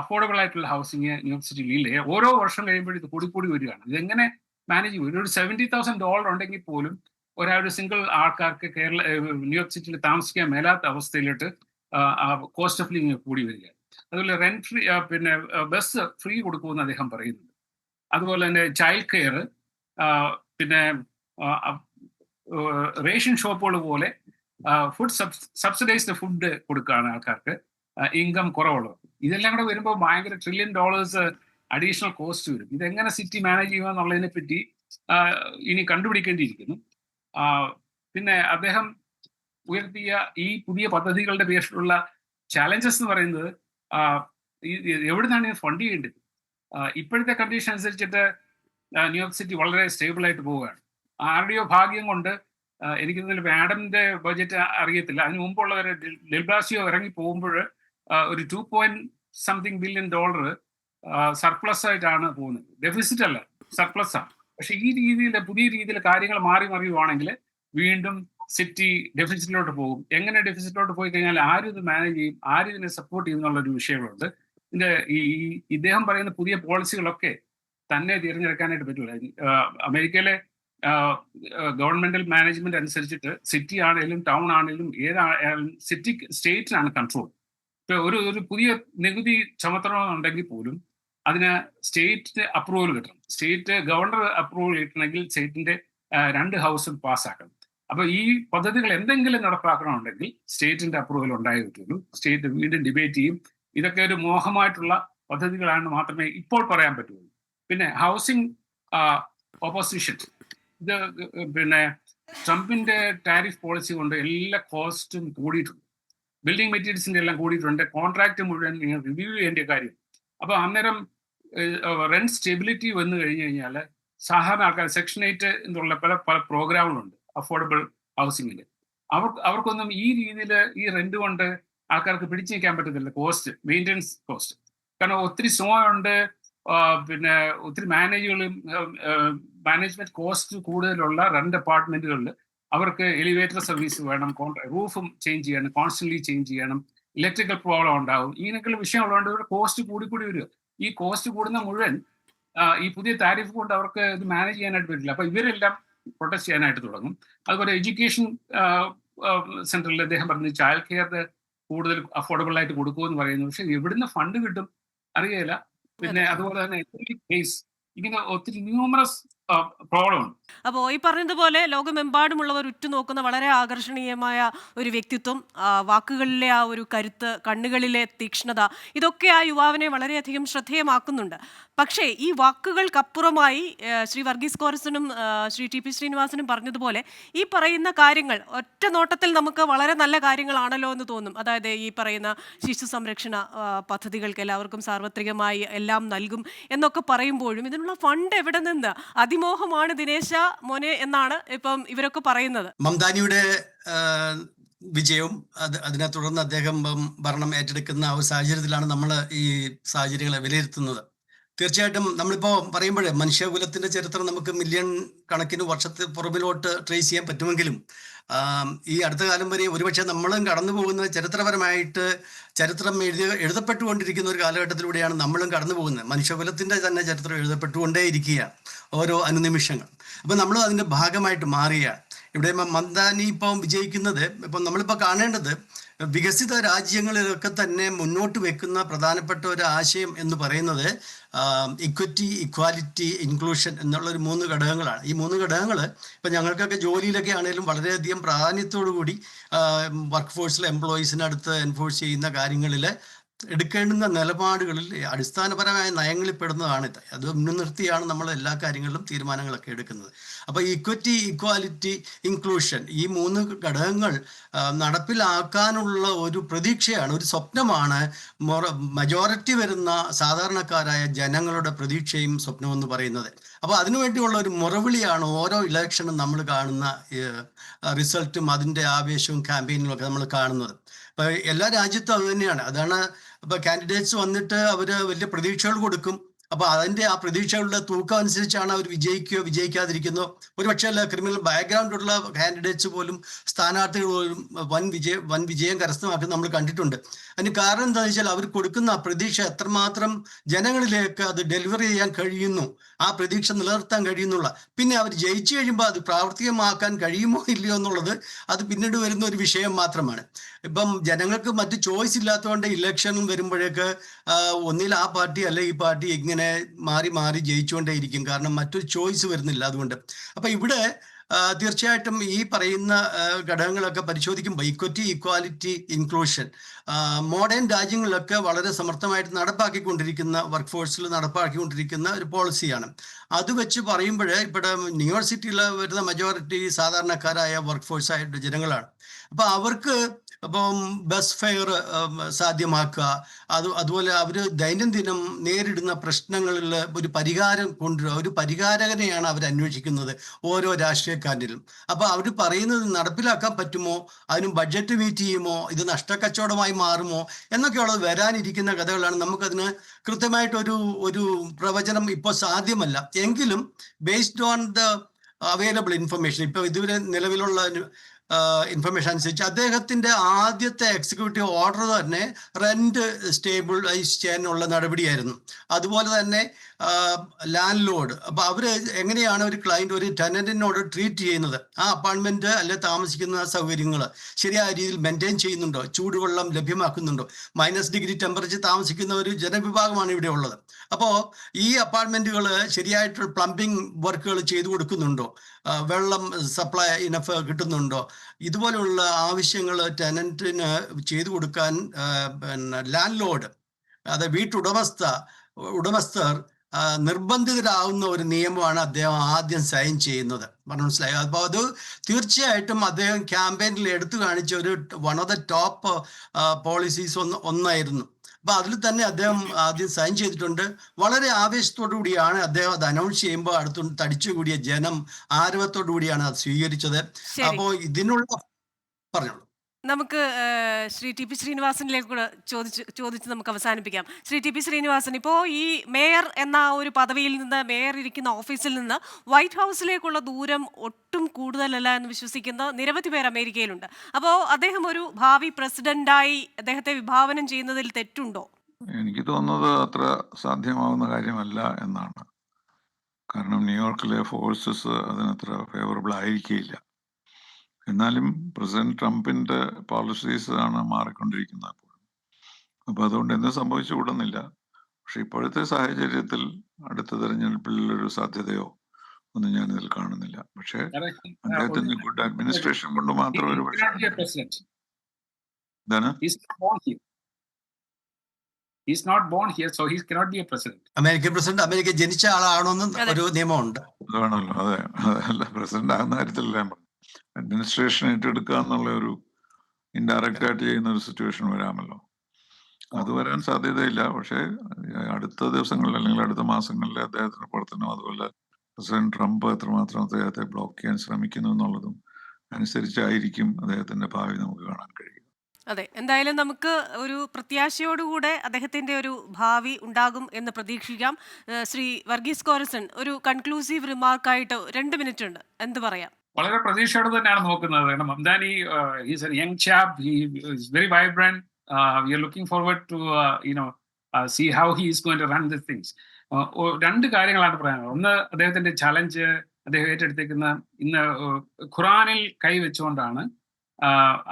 അഫോർഡബിൾ ആയിട്ടുള്ള ഹൗസിങ് ഇല്ലേ? ഓരോ വർഷം കഴിയുമ്പോഴും ഇത് കൂടിക്കൂടി കൂടി വരികയാണ്. ഇതെങ്ങനെ മാനേജ് ചെയ്യും? ഒരു സെവന്റി തൗസൻഡ് ഡോളർ ഉണ്ടെങ്കിൽ പോലും ഒരാളൊരു സിംഗിൾ ആൾക്കാർക്ക് കേരള ന്യൂയോർക്ക് സിറ്റിയിൽ താമസിക്കാൻ മേലാത്ത അവസ്ഥയിലോട്ട് കോസ്റ്റ് ഓഫ് ലിവിങ് കൂടി വരികയാണ്. അതുപോലെ റെന്റ് ഫ്രീ പിന്നെ ബസ് ഫ്രീ കൊടുക്കുമെന്ന് അദ്ദേഹം പറയുന്നുണ്ട് അതുപോലെ തന്നെ ചൈൽഡ് കെയർ പിന്നെ റേഷൻ ഷോപ്പുകൾ പോലെ ഫുഡ് സബ്സിഡൈസ്ഡ് ഫുഡ് കൊടുക്കുകയാണ് ആൾക്കാർക്ക് ഇൻകം കുറവുള്ളത്. ഇതെല്ലാം കൂടെ വരുമ്പോൾ ഭയങ്കര ട്രില്യൺ ഡോളേഴ്സ് അഡീഷണൽ കോസ്റ്റ് വരും. ഇതെങ്ങനെ സിറ്റി മാനേജ് ചെയ്യുക എന്നുള്ളതിനെ പറ്റി ഇനി കണ്ടുപിടിക്കേണ്ടിയിരിക്കുന്നു. പിന്നെ അദ്ദേഹം ഉയർത്തിയ ഈ പുതിയ പദ്ധതികളുടെ പേരിലുള്ള ചാലഞ്ചസ് എന്ന് പറയുന്നത് എവിടുന്നാണ് ഫണ്ട് ചെയ്യേണ്ടത്? ഇപ്പോഴത്തെ കണ്ടീഷൻ അനുസരിച്ചിട്ട് ന്യൂയോർക്ക് സിറ്റി വളരെ സ്റ്റേബിൾ ആയിട്ട് പോവുകയാണ്. ആരുടെയോ ഭാഗ്യം കൊണ്ട് എനിക്ക് തോന്നുന്നു മാഡമിന്റെ ബഡ്ജറ്റ് അറിയത്തില്ല. അതിന് മുമ്പുള്ളവരെ ഡെൽബാസിയോ ഇറങ്ങി പോകുമ്പോൾ ഒരു two point something billion dollar surplus ആയിട്ടാണ് പോകുന്നത്. ഡെഫിസിറ്റ് അല്ല സർപ്ലസ് ആണ്. പക്ഷെ ഈ രീതിയിൽ പുതിയ രീതിയിൽ കാര്യങ്ങൾ മാറി മറിയുവാണെങ്കിൽ വീണ്ടും സിറ്റി ഡെഫിസിറ്റിലോട്ട് പോകും. എങ്ങനെ ഡെഫിസിറ്റിലോട്ട് പോയി കഴിഞ്ഞാൽ ആരും ഇത് മാനേജ് ചെയ്യും ആരും ഇതിനെ സപ്പോർട്ട് ചെയ്യും എന്നുള്ള ഒരു വിഷയങ്ങളുണ്ട്. ഇതിന്റെ ഈ ഇദ്ദേഹം പറയുന്ന പുതിയ പോളിസികളൊക്കെ തന്നെ തിരഞ്ഞെടുക്കാനായിട്ട് പറ്റില്ല അമേരിക്കയിലെ ഗവൺമെന്റൽ മാനേജ്മെന്റ് അനുസരിച്ചിട്ട് സിറ്റി ആണെങ്കിലും ടൗൺ ആണെങ്കിലും ഏതായാലും സിറ്റി സ്റ്റേറ്റിനാണ് കൺട്രോൾ. ഇപ്പൊ ഒരു ഒരു പുതിയ നികുതി ചുമത്തണമെന്നുണ്ടെങ്കിൽ പോലും അതിന് സ്റ്റേറ്റ് അപ്രൂവൽ കിട്ടണം. സ്റ്റേറ്റ് ഗവർണർ അപ്രൂവൽ കിട്ടണമെങ്കിൽ സ്റ്റേറ്റിന്റെ രണ്ട് ഹൗസും പാസ്സാക്കണം. അപ്പൊ ഈ പദ്ധതികൾ എന്തെങ്കിലും നടപ്പാക്കണമെന്നുണ്ടെങ്കിൽ സ്റ്റേറ്റിന്റെ അപ്രൂവൽ ഉണ്ടായേ പറ്റുള്ളൂ. സ്റ്റേറ്റ് വീണ്ടും ഡിബേറ്റ് ചെയ്യും. ഇതൊക്കെ ഒരു മോഹമായിട്ടുള്ള പദ്ധതികളാണെന്ന് മാത്രമേ ഇപ്പോൾ പറയാൻ പറ്റുള്ളൂ. പിന്നെ ഹൗസിംഗ് ഓപ്പോസിഷൻ ഇത് പിന്നെ ട്രംപിന്റെ ടാരിഫ് പോളിസി കൊണ്ട് എല്ലാ കോസ്റ്റും കൂടിയിട്ടുണ്ട്. ബിൽഡിംഗ് മെറ്റീരിയൽസിന്റെ എല്ലാം കൂടിയിട്ടുണ്ട്. കോൺട്രാക്ട് മുഴുവൻ നിങ്ങൾ റിവ്യൂ ചെയ്യേണ്ട കാര്യം. അപ്പൊ അന്നേരം റെന്റ് സ്റ്റെബിലിറ്റി വന്നു കഴിഞ്ഞു കഴിഞ്ഞാൽ സാധാരണ ആൾക്കാർ സെക്ഷൻ എയ്റ്റ് എന്നുള്ള പല പല പ്രോഗ്രാമുകളുണ്ട് അഫോർഡബിൾ ഹൗസിംഗിൽ അവർ അവർക്കൊന്നും ഈ രീതിയിൽ ഈ റെന്റ് കൊണ്ട് ആൾക്കാർക്ക് പിടിച്ചു നിൽക്കാൻ പറ്റത്തില്ല. കോസ്റ്റ് മെയിന്റെനൻസ് കോസ്റ്റ് കാരണം ഒത്തിരി സ്നോ ഉണ്ട് പിന്നെ ഒത്തിരി മാനേജുകളും മാനേജ്മെന്റ് കോസ്റ്റ് കൂടുതലുള്ള രണ്ട് അപ്പാർട്ട്മെന്റുകളിൽ അവർക്ക് എലിവേറ്റർ സർവീസ് വേണം റൂഫും ചേഞ്ച് ചെയ്യണം കോൺസ്റ്റന്റ്ലി ചേഞ്ച് ചെയ്യണം ഇലക്ട്രിക്കൽ പ്രോബ്ലം ഉണ്ടാവും. ഇങ്ങനെയൊക്കെയുള്ള വിഷയമുള്ളതുകൊണ്ട് ഇവരുടെ കോസ്റ്റ് കൂടി വരിക. ഈ കോസ്റ്റ് കൂടുന്ന മുഴുവൻ ഈ പുതിയ താരിഫ് കൊണ്ട് അവർക്ക് ഇത് മാനേജ് ചെയ്യാനായിട്ട് പറ്റില്ല. അപ്പൊ ഇവരെല്ലാം പ്രൊട്ടസ്റ്റ് ചെയ്യാനായിട്ട് തുടങ്ങും. അതുപോലെ എഡ്യൂക്കേഷൻ സെന്ററിൽ അദ്ദേഹം പറഞ്ഞു ചൈൽഡ് കെയർ കൂടുതൽ അഫോർഡബിൾ ആയിട്ട് കൊടുക്കുമെന്ന് പറയുന്നത് പക്ഷെ എവിടുന്ന് ഫണ്ട് കിട്ടും അറിയില്ല പിന്നെ അതുപോലെ തന്നെ കേസ് ഇങ്ങനെ ഒത്തിരി ന്യൂമറസ് പ്രോബ്ലം ഉണ്ട്. അപ്പോൾ ഈ പറഞ്ഞതുപോലെ ലോകമെമ്പാടുമുള്ളവർ ഉറ്റുനോക്കുന്ന വളരെ ആകർഷണീയമായ ഒരു വ്യക്തിത്വം വാക്കുകളിലെ ആ ഒരു കരുത്ത് കണ്ണുകളിലെ തീക്ഷ്ണത ഇതൊക്കെ ആ യുവാവിനെ വളരെയധികം ശ്രദ്ധേയമാക്കുന്നുണ്ട്. പക്ഷേ ഈ വാക്കുകൾക്കപ്പുറമായി ശ്രീ വർഗീസ് കോറസനും ശ്രീ ടി പി ശ്രീനിവാസനും പറഞ്ഞതുപോലെ ഈ പറയുന്ന കാര്യങ്ങൾ ഒറ്റ നോട്ടത്തിൽ നമുക്ക് വളരെ നല്ല കാര്യങ്ങളാണല്ലോ എന്ന് തോന്നും. അതായത് ഈ പറയുന്ന ശിശു സംരക്ഷണ പദ്ധതികൾക്ക് എല്ലാവർക്കും സാർവത്രികമായി എല്ലാം നൽകും എന്നൊക്കെ പറയുമ്പോഴും ഇതിനുള്ള ഫണ്ട് എവിടെ നിന്ന്? അതിമോഹമാണ് ദിനേശ മോനെ എന്നാണ് ഇപ്പം ഇവരൊക്കെ പറയുന്നത്. മംദാനിയുടെ വിജയവും അത് അതിനെ തുടർന്ന് അദ്ദേഹം ഭരണം ഏറ്റെടുക്കുന്ന ഒരു സാഹചര്യത്തിലാണ് നമ്മൾ ഈ സാഹചര്യങ്ങളെ വിലയിരുത്തുന്നത്. തീർച്ചയായിട്ടും നമ്മളിപ്പോൾ പറയുമ്പോഴേ മനുഷ്യകുലത്തിന്റെ ചരിത്രം നമുക്ക് മില്യൺ കണക്കിന് വർഷത്തെ പുറമിലോട്ട് ട്രേസ് ചെയ്യാൻ പറ്റുമെങ്കിലും ഈ അടുത്ത കാലം വരെ ഒരുപക്ഷെ നമ്മളും കടന്നു പോകുന്നത് ചരിത്രപരമായിട്ട് ചരിത്രം എഴുതി എഴുതപ്പെട്ടുകൊണ്ടിരിക്കുന്ന ഒരു കാലഘട്ടത്തിലൂടെയാണ് നമ്മളും കടന്നു പോകുന്നത്. മനുഷ്യകുലത്തിന്റെ തന്നെ ചരിത്രം എഴുതപ്പെട്ടുകൊണ്ടേ ഇരിക്കുകയാണ് ഓരോ അനുനിമിഷങ്ങൾ. അപ്പോൾ നമ്മളും അതിന്റെ ഭാഗമായിട്ട് മാറിയ ഇവിടെ മന്ദാനി ഇപ്പം വിജയിക്കുന്നത് ഇപ്പം നമ്മളിപ്പോൾ കാണേണ്ടത് വികസിത രാജ്യങ്ങളിലൊക്കെ തന്നെ മുന്നോട്ട് വെക്കുന്ന പ്രധാനപ്പെട്ട ഒരു ആശയം എന്ന് പറയുന്നത് ഇക്വിറ്റി ഇക്വാലിറ്റി ഇൻക്ലൂഷൻ എന്നുള്ള ഒരു മൂന്ന് ഘടകങ്ങളാണ്. ഈ മൂന്ന് ഘടകങ്ങൾ ഇപ്പം ഞങ്ങൾക്കൊക്കെ ജോലിയിലൊക്കെ ആണെങ്കിലും വളരെയധികം പ്രാധാന്യത്തോടു കൂടി വർക്ക് ഫോഴ്സിലെ എംപ്ലോയീസിനടുത്ത് എൻഫോഴ്സ് ചെയ്യുന്ന കാര്യങ്ങളിൽ എടുക്കേണ്ടുന്ന നിലപാടുകളിൽ അടിസ്ഥാനപരമായ നയങ്ങളിൽ പെടുന്നതാണ് അത് മുൻനിർത്തിയാണ് നമ്മൾ എല്ലാ കാര്യങ്ങളിലും തീരുമാനങ്ങളൊക്കെ എടുക്കുന്നത്. അപ്പോൾ ഇക്വിറ്റി ഇക്വാലിറ്റി ഇൻക്ലൂഷൻ ഈ മൂന്ന് ഘടകങ്ങൾ നടപ്പിലാക്കാനുള്ള ഒരു പ്രതീക്ഷയാണ് ഒരു സ്വപ്നമാണ്. മജോറിറ്റി വരുന്ന സാധാരണക്കാരായ ജനങ്ങളുടെ പ്രതീക്ഷയും സ്വപ്നവും എന്ന് പറയുന്നത്. അപ്പോൾ അതിനുവേണ്ടിയുള്ള ഒരു മുറവിളിയാണ് ഓരോ ഇലക്ഷനും നമ്മൾ കാണുന്ന റിസൾട്ടും അതിന്റെ ആവേശവും ക്യാമ്പയിനും ഒക്കെ നമ്മൾ കാണുന്നത്. അപ്പോൾ എല്ലാ രാജ്യത്തും അത് തന്നെയാണ്. അതാണ് ഇപ്പൊ കാൻഡിഡേറ്റ്സ് വന്നിട്ട് അവർ വലിയ പ്രതീക്ഷകൾ കൊടുക്കും. അപ്പൊ അതിന്റെ ആ പ്രതീക്ഷകളുടെ തൂക്കം അനുസരിച്ചാണ് അവർ വിജയിക്കുകയോ വിജയിക്കാതിരിക്കുന്നോ. ഒരുപക്ഷെ അല്ല ക്രിമിനൽ ബാക്ക്ഗ്രൗണ്ട് ഉള്ള കാൻഡിഡേറ്റ്സ് പോലും സ്ഥാനാർത്ഥികൾ പോലും വൻ വിജയ വൻ വിജയം കരസ്ഥമാക്കുന്നത് നമ്മൾ കണ്ടിട്ടുണ്ട്. അതിന് കാരണം എന്താണെന്ന് വെച്ചാൽ അവർ കൊടുക്കുന്ന പ്രതീക്ഷ എത്രമാത്രം ജനങ്ങളിലേക്ക് അത് ഡെലിവറി ചെയ്യാൻ കഴിയുന്നു. ആ പ്രതീക്ഷ നിലനിർത്താൻ കഴിയുന്നുള്ള. പിന്നെ അവർ ജയിച്ചു കഴിയുമ്പോൾ അത് പ്രാവർത്തികമാക്കാൻ കഴിയുമോ ഇല്ലയോ എന്നുള്ളത് അത് പിന്നീട് വരുന്ന ഒരു വിഷയം മാത്രമാണ്. ഇപ്പം ജനങ്ങൾക്ക് മറ്റ് ചോയ്സ് ഇല്ലാത്തതുകൊണ്ട് ഇലക്ഷൻ വരുമ്പോഴേക്ക് ഒന്നിൽ ആ പാർട്ടി അല്ലെ ഈ പാർട്ടി ഇങ്ങനെ മാറി മാറി ജയിച്ചുകൊണ്ടേയിരിക്കും. കാരണം മറ്റൊരു ചോയ്സ് വരുന്നില്ല അതുകൊണ്ട്. അപ്പൊ ഇവിടെ തീർച്ചയായിട്ടും ഈ പറയുന്ന ഘടകങ്ങളൊക്കെ പരിശോധിക്കുമ്പോൾ ഇക്വറ്റി ഇക്വാലിറ്റി ഇൻക്ലൂഷൻ മോഡേൺ രാജ്യങ്ങളിലൊക്കെ വളരെ സമർത്ഥമായിട്ട് നടപ്പാക്കിക്കൊണ്ടിരിക്കുന്ന വർക്ക് ഫോഴ്സിൽ നടപ്പാക്കിക്കൊണ്ടിരിക്കുന്ന ഒരു പോളിസിയാണ് അത് വെച്ച് പറയുമ്പോൾ ഇവിടെ യൂണിവേഴ്സിറ്റിയിൽ വരുന്ന മെജോറിറ്റി സാധാരണക്കാരായ വർക്ക് ഫോഴ്സായിട്ട് ജനങ്ങളാണ്. അപ്പോൾ അവർക്ക് അപ്പം ബസ് ഫെയർ സാധ്യമാക്കുക. അത് അതുപോലെ അവർ ദൈനംദിനം നേരിടുന്ന പ്രശ്നങ്ങളിൽ ഒരു പരിഹാരം കൊണ്ടുവരിക ഒരു പരിഹാരകനെയാണ് അവർ അന്വേഷിക്കുന്നത് ഓരോ രാഷ്ട്രീയക്കാരിലും. അപ്പോൾ അവർ പറയുന്നത് നടപ്പിലാക്കാൻ പറ്റുമോ? അതിന് ബഡ്ജറ്റ് മീറ്റ് ചെയ്യുമോ? ഇത് നഷ്ടക്കച്ചവടമായി മാറുമോ? എന്നൊക്കെയുള്ളത് വരാനിരിക്കുന്ന കഥകളാണ് നമുക്കതിന് കൃത്യമായിട്ടൊരു ഒരു പ്രവചനം ഇപ്പോൾ സാധ്യമല്ല. എങ്കിലും based on the available information ഇപ്പോൾ ഇതുവരെ നിലവിലുള്ള ഇൻഫർമേഷൻ അനുസരിച്ച് അദ്ദേഹത്തിന്റെ ആദ്യത്തെ എക്സിക്യൂട്ടീവ് ഓർഡർ തന്നെ റെന്റ് സ്റ്റേബിളൈസ് ചെയ്യാനുള്ള നടപടിയായിരുന്നു. അതുപോലെ തന്നെ ലാൻഡ് ലോഡ് അപ്പൊ അവർ എങ്ങനെയാണ് ഒരു ക്ലയന്റ് ഒരു ടെനന്റിനോട് ട്രീറ്റ് ചെയ്യുന്നത്? ആ അപ്പാർട്ട്മെന്റ് അല്ലെ താമസിക്കുന്ന സൗകര്യങ്ങൾ ശരിയായ രീതിയിൽ മെയിന്റെയിൻ ചെയ്യുന്നുണ്ടോ? ചൂടുവെള്ളം ലഭ്യമാക്കുന്നുണ്ടോ? മൈനസ് ഡിഗ്രി ടെമ്പറേച്ചർ താമസിക്കുന്ന ഒരു ജനവിഭാഗമാണ് ഇവിടെ ഉള്ളത്. അപ്പോൾ ഈ അപ്പാർട്ട്മെന്റുകൾ ശരിയായിട്ടുള്ള പ്ലംബിംഗ് വർക്കുകൾ ചെയ്തു കൊടുക്കുന്നുണ്ടോ? വെള്ളം സപ്ലൈ ഇനഫ് കിട്ടുന്നുണ്ടോ? ഇതുപോലെയുള്ള ആവശ്യങ്ങൾ ടെനന്റിന് ചെയ്തു കൊടുക്കാൻ പിന്നെ ലാൻഡ് ലോഡ് അത് വീട്ടുടമസ്ഥ ഉടമസ്ഥർ നിർബന്ധിതരാകുന്ന ഒരു നിയമമാണ് അദ്ദേഹം ആദ്യം സൈൻ ചെയ്യുന്നത്. മനസ്സിലായി? അപ്പോൾ അത് തീർച്ചയായിട്ടും അദ്ദേഹം ക്യാമ്പയിനിൽ എടുത്തു കാണിച്ച ഒരു one of the top policies ഒന്ന് ഒന്നായിരുന്നു. അപ്പൊ അതിൽ തന്നെ അദ്ദേഹം ആദ്യം സൈൻ ചെയ്തിട്ടുണ്ട്. വളരെ ആവേശത്തോടു കൂടിയാണ് അദ്ദേഹം അത് അനൗൺസ് ചെയ്യുമ്പോൾ അടുത്ത് തടിച്ചുകൂടിയ ജനം ആരവത്തോടു കൂടിയാണ് അത് സ്വീകരിച്ചത്. അപ്പോ അപ്പോൾ ഇതിനുള്ള പറഞ്ഞോളൂ. നമുക്ക് ശ്രീ ടി പി ശ്രീനിവാസനിലേക്ക് കൂടെ ചോദിച്ച് ചോദിച്ച് നമുക്ക് അവസാനിപ്പിക്കാം. ശ്രീ ടി പി ശ്രീനിവാസൻ ഇപ്പോൾ ഈ മേയർ എന്ന ഒരു പദവിയിൽ നിന്ന് മേയർ ഇരിക്കുന്ന ഓഫീസിൽ നിന്ന് വൈറ്റ് ഹൗസിലേക്കുള്ള ദൂരം ഒട്ടും കൂടുതലല്ല എന്ന് വിശ്വസിക്കുന്ന നിരവധി പേർ അമേരിക്കയിലുണ്ട്. അപ്പോൾ അദ്ദേഹം ഒരു ഭാവി പ്രസിഡന്റായി അദ്ദേഹത്തെ വിഭാവനം ചെയ്യുന്നതിൽ തെറ്റുണ്ടോ? എനിക്ക് തോന്നുന്നത് അത്ര സാധ്യമാവുന്ന കാര്യമല്ല എന്നാണ്. കാരണം ന്യൂയോർക്കിലെ ഫോഴ്സസ് അതിനത്ര ഫേവറബിൾ ആയിരിക്കില്ല എന്നാലും പ്രസിഡന്റ് ട്രംപിന്റെ പോളിസീസ് ആണ് മാറിക്കൊണ്ടിരിക്കുന്നത് അപ്പോൾ അപ്പൊ അതുകൊണ്ട് എന്ത് സംഭവിച്ചുകൂടുന്നില്ല പക്ഷെ ഇപ്പോഴത്തെ സാഹചര്യത്തിൽ അടുത്ത തെരഞ്ഞെടുപ്പിൽ ഒരു സാധ്യതയോ ഒന്നും ഞാൻ ഇതിൽ കാണുന്നില്ല. പക്ഷേ അദ്ദേഹത്തിന്റെ ഗുഡ് അഡ്മിനിസ്ട്രേഷൻ കൊണ്ട് മാത്രം ഒരു പക്ഷേ എന്താണ്? ഇതാണ് He's bone born here. He's not born here, so he cannot be American president America ജനിച്ച ആളാണോന്ന് അതെ. ഒരു നിയമമുണ്ട്. അതാണല്ലോ അതെ. അല്ല പ്രസിഡന്റ് ആകുന്ന കാര്യത്തിലല്ല ഞാൻ പറഞ്ഞു അഡ്മിനിസ്ട്രേഷൻ ഏറ്റെടുക്കുക എന്നുള്ള ഒരു ഇൻഡയറക്റ്റ് ആയിട്ട് ചെയ്യുന്ന ഒരു സിറ്റുവേഷൻ വരാമല്ലോ. അത് വരാൻ സാധ്യതയില്ല. പക്ഷേ അടുത്ത ദിവസങ്ങളിൽ അല്ലെങ്കിൽ അടുത്ത മാസങ്ങളിൽ അദ്ദേഹത്തിന്റെ പ്രവർത്തനം അതുപോലെ പ്രസിഡന്റ് ട്രംപ് എത്രമാത്രം അദ്ദേഹത്തെ ബ്ലോക്ക് ചെയ്യാൻ ശ്രമിക്കുന്നു എന്നുള്ളതും അനുസരിച്ചായിരിക്കും അദ്ദേഹത്തിന്റെ ഭാവി നമുക്ക് കാണാൻ കഴിയും അതെ. എന്തായാലും നമുക്ക് ഒരു പ്രത്യാശയോടുകൂടെ അദ്ദേഹത്തിന്റെ ഒരു ഭാവി ഉണ്ടാകും എന്ന് പ്രതീക്ഷിക്കാം. ശ്രീ വർഗീസ് കോരസൺ ഒരു കൺക്ലൂസീവ് റിമാർക്കായിട്ട് രണ്ട് മിനിറ്റ് ഉണ്ട്. എന്ത് പറയാം? വളരെ പ്രതീക്ഷയോടെ തന്നെയാണ് നോക്കുന്നത്. കാരണം Mamdani he's a young chap he is very vibrant we are looking forward to you know see how he is going to run this things രണ്ട് കാര്യങ്ങളാണ് പറയാനുള്ളത്. ഒന്ന് അദ്ദേഹത്തിന്റെ ചലഞ്ച് അദ്ദേഹം ഏറ്റെടുത്തേക്കുന്ന ഇന്ന് ഖുറാനിൽ കൈവച്ചുകൊണ്ടാണ്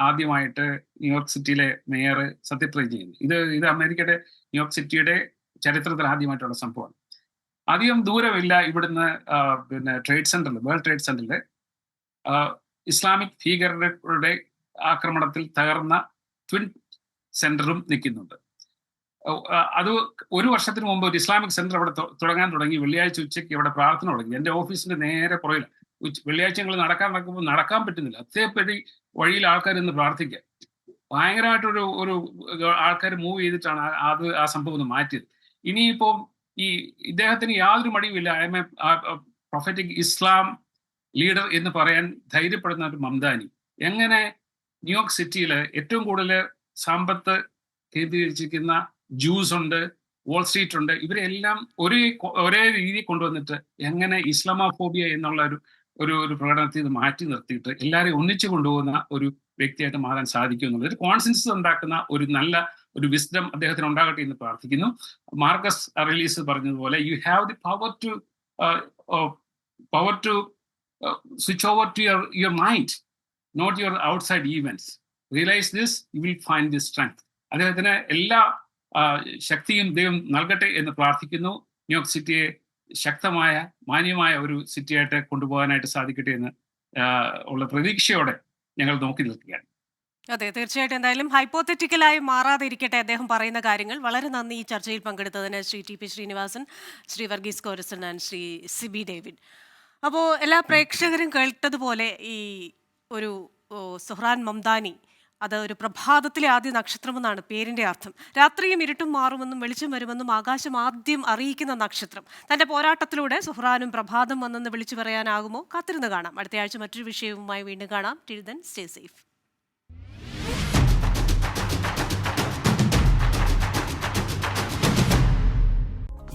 ആദ്യമായിട്ട് ന്യൂയോർക്ക് സിറ്റിയിലെ മേയർ സത്യപ്രതിജ്ഞ ചെയ്യുന്നത് ഇത് ഇത് അമേരിക്കയുടെ ന്യൂയോർക്ക് സിറ്റിയുടെ ചരിത്രത്തിൽ ആദ്യമായിട്ടുള്ള സംഭവമാണ്. അധികം ദൂരമില്ല ഇവിടുന്ന് പിന്നെ ട്രേഡ് സെന്ററിൽ വേൾഡ് ട്രേഡ് സെന്ററിൽ. ഇസ്ലാമിക് ഭീകരരുടെ ആക്രമണത്തിൽ തകർന്ന ട്വിൻ സെന്ററും നിൽക്കുന്നുണ്ട്. അത് ഒരു വർഷത്തിന് മുമ്പ് ഒരു ഇസ്ലാമിക് സെന്റർ അവിടെ തുടങ്ങാൻ തുടങ്ങി. വെള്ളിയാഴ്ച ഉച്ചയ്ക്ക് ഇവിടെ പ്രാർത്ഥന തുടങ്ങി. എന്റെ ഓഫീസിന്റെ നേരെ പുറകിൽ വെള്ളിയാഴ്ച ഞങ്ങൾ നടക്കാൻ നടക്കുമ്പോൾ നടക്കാൻ പറ്റുന്നില്ല. അതേപടി വഴിയിൽ ആൾക്കാർ ഇന്ന് പ്രാർത്ഥിക്കുക. ഭയങ്കരമായിട്ടൊരു ഒരു ആൾക്കാർ മൂവ് ചെയ്തിട്ടാണ് അത് ആ സംഭവം ഒന്ന് മാറ്റിയത്. ഇനിയിപ്പോൾ ഈ ഇദ്ദേഹത്തിന് യാതൊരു മടിയുമില്ല. I am a prophetic Islam leader എന്ന് പറയാൻ ധൈര്യപ്പെടുന്ന ഒരു മംദാനി. എങ്ങനെ ന്യൂയോർക്ക് സിറ്റിയിൽ ഏറ്റവും കൂടുതൽ സമ്പത്ത് കേന്ദ്രീകരിച്ചിരിക്കുന്ന ജൂസ് ഉണ്ട് വാൾ സ്ട്രീറ്റ് ഉണ്ട് ഇവരെല്ലാം ഒരേ ഒരേ രീതി കൊണ്ടുവന്നിട്ട് എങ്ങനെ ഇസ്ലാമോഫോബിയ എന്നുള്ള ഒരു ഒരു ഒരു പ്രകടനത്തിൽ ഇത് മാറ്റി നിർത്തിയിട്ട് എല്ലാവരെയും ഒന്നിച്ചു കൊണ്ടുപോകുന്ന ഒരു വ്യക്തിയായിട്ട് മാറാൻ സാധിക്കും എന്നുള്ളത്. ഒരു കോൺസെൻസസ് ഉണ്ടാക്കുന്ന ഒരു നല്ല ഒരു വിസ്ഡം അദ്ദേഹത്തിന് ഉണ്ടാകട്ടെ എന്ന് പ്രാർത്ഥിക്കുന്നു. മാർക്കസ് റിലീസ് പറഞ്ഞതുപോലെ you have the power to power to switch over to your, your mind, not your outside events. Realize this, you will find this strength. അദ്ദേഹത്തിന് എല്ലാ ശക്തിയും ദൈവം നൽകട്ടെ എന്ന് പ്രാർത്ഥിക്കുന്നു ന്യൂയോർക്ക് സിറ്റിയെ ശക്തമായ മാന്യമായ ഒരു സിറ്റിയായിട്ട് കൊണ്ടുപോകാനായിട്ട് സാധിക്കട്ടെ എന്ന് ഉള്ള പ്രതീക്ഷയോടെ ഞങ്ങൾ നോക്കി നിൽക്കുകയാണ് അതെ തീർച്ചയായിട്ടും എന്തായാലും ഹൈപ്പോത്തറ്റിക്കലായി മാറാതിരിക്കട്ടെ അദ്ദേഹം പറയുന്ന കാര്യങ്ങൾ വളരെ നന്ദി ഈ ചർച്ചയിൽ പങ്കെടുത്തതിന് Shri T P Sreenivasan Shri Varghese Korason and Shri Siby David അപ്പോൾ എല്ലാ പ്രേക്ഷകരും കേട്ടതുപോലെ ഈ ഒരു ഓ, സുഹ്റാൻ മംദാനി അത് ഒരു പ്രഭാതത്തിലെ ആദ്യ നക്ഷത്രമെന്നാണ് പേരിന്റെ അർത്ഥം. രാത്രിയും ഇരുട്ടും മാറുമെന്നും വെളിച്ചം വരുമെന്നും ആകാശം ആദ്യം അറിയിക്കുന്ന നക്ഷത്രം. തന്റെ പോരാട്ടത്തിലൂടെ സുഹ്റാനും പ്രഭാതം വന്നെന്ന് വിളിച്ചു പറയാനാകുമോ? കാത്തിരുന്ന് കാണാം. അടുത്ത ആഴ്ച മറ്റൊരു വിഷയവുമായി വീണ്ടും കാണാം. Till then stay safe